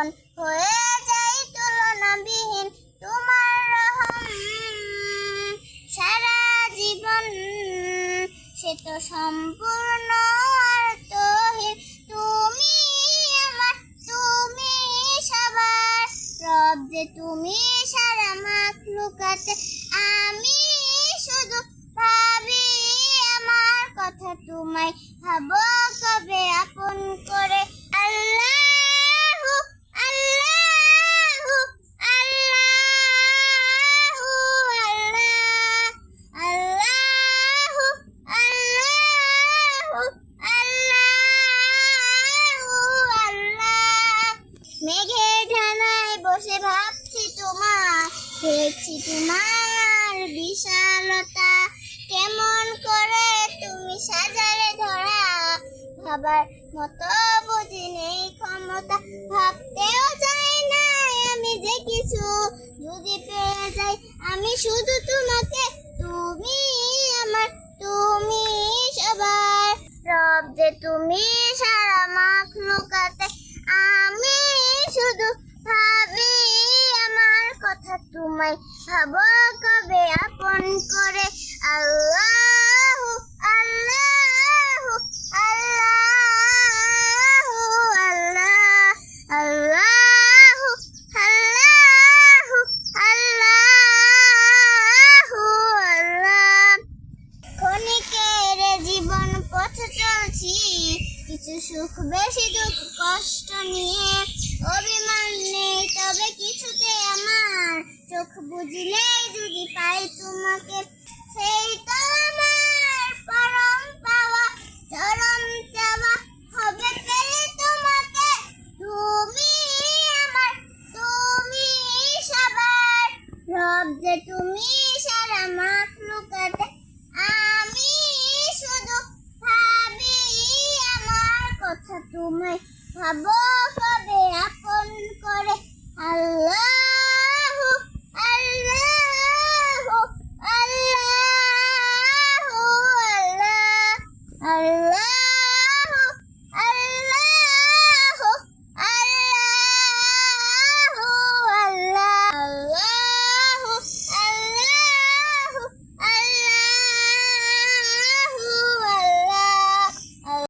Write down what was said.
তখন হয়ে যাই তুলনাবিহীন। তোমার রহম, সারা জীবন, সে তো সম্পূর্ণ অর্থহীন। তুমি আমার, তুমি সবার রব যে তুমি সারা মাখ লুকাতে, আমি শুধু ভাবি আমার কথা তোমায় ভাব কবে আপন করে। দেখছি তোমার বিশালতা। কেমন করে তুমি সাজালে ধরা? ভাবার মতো বুঝি নেই ক্ষমতা। ভাবতেও চাই না আমি যে কিছু। যদি পেয়ে যাই আমি শুধু তোমায় ভাবো কবে আপন করে। আল্লাহু আল্লাহু আল্লাহু, আল্লাহ, আল্লাহু আল্লাহু আল্লাহু, আল্লাহ। ক্ষণিকের জীবন পথে চলছি, কিছু সুখ, বেশি দুঃখ, কষ্ট নিয়ে। অভিমান নেই, তবে কিছুতে আমার। দুঃখ বুঝলে যদি পাই তোমাকে, সেই তোমার পরম পাওয়া, চরম চাওয়া হবে পেলে তোমাকে। তুমি আমার, তুমি সবার রব যে তুমি সারা মাখ লুকাতে, আমি শুধু ভাবি আমার কথা। তুমি ভাবো কবে আপন করে, আল্লাহ あ